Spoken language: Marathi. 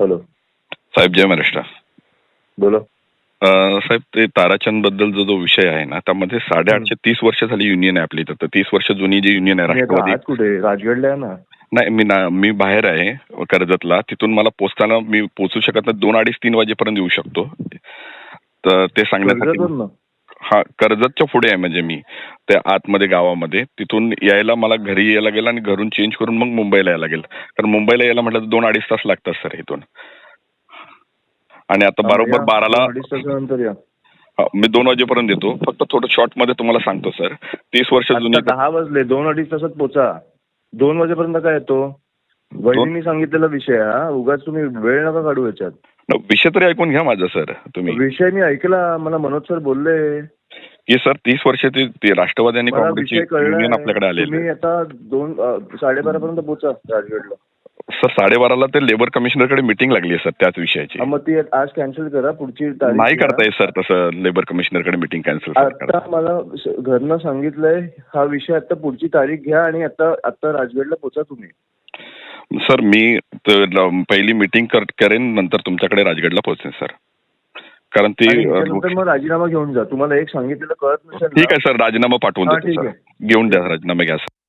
हॅलो. साहेब जय महाराष्ट्र. बोला. साहेब ते ताराचंदबद्दल जो जो विषय आहे ना त्यामध्ये साडेआठशे तीस वर्ष झाली युनियन आहे आपली तर तीस वर्ष जुनी जी युनियन आहे राष्ट्रवादी. कुठे? राजगडला आहे ना? नाही मी ना मी बाहेर आहे कर्जतला. तिथून मला पोचताना मी पोचू शकत नाही. दोन अडीच तीन वाजेपर्यंत येऊ शकतो. तर ते सांगण्यासाठी हा कर्जतच्या पुढे आहे म्हणजे मी त्या आतमध्ये गावामध्ये. तिथून यायला मला घरी यायला लागेल आणि घरून चेंज करून मग मुंबईला यायला लागेल. कारण मुंबईला यायला म्हटलं तर दोन अडीच तास लागतात सर इथून. आणि आता बरोबर बाराला मी दोन वाजेपर्यंत येतो फक्त थोडं शॉर्टमध्ये तुम्हाला सांगतो सर तीस वर्ष जुनी दहा वाजले. दोन अडीच तासात पोचा. दोन वाजेपर्यंत काय येतो? वहिनी सांगितलेला विषय हा. उगाच तुम्ही वेळ नका काढू याच्यात. विषय तरी ऐकून घ्या माझा सर तुम्ही. विषय मी ऐकला मला मनोज सर बोलले. की सर तीस वर्ष ती राष्ट्रवादी आणि काँग्रेसची युनियन आपल्याकडे आलेली तुम्ही आता दोन साडेबारा पर्यंत पोचा राजगडला. सर साडेबाराला ते लेबर कमिशनरकडे मिटिंग लागली आहे सर त्याच विषयाची. मग ती आज कॅन्सल करा पुढची तारीख नाही. करता येत सर तसं लेबर कमिशनरकडे मिटिंग कॅन्सल आता मला घरनं सांगितलंय हा विषय आता पुढची तारीख घ्या आणि आता आता राजगडला पोचा तुम्ही. सर मी पहिली मिटिंग करेन नंतर तुमच्याकडे राजगडला पोहोचेन सर. कारण ती मग राजीनामा घेऊन जा. तुम्हाला एक सांगितलेलं कळत ठीक आहे सर. राजीनामा पाठवून देतो ठीक सर. आहे. घेऊन द्या राजीनामा घ्या सर.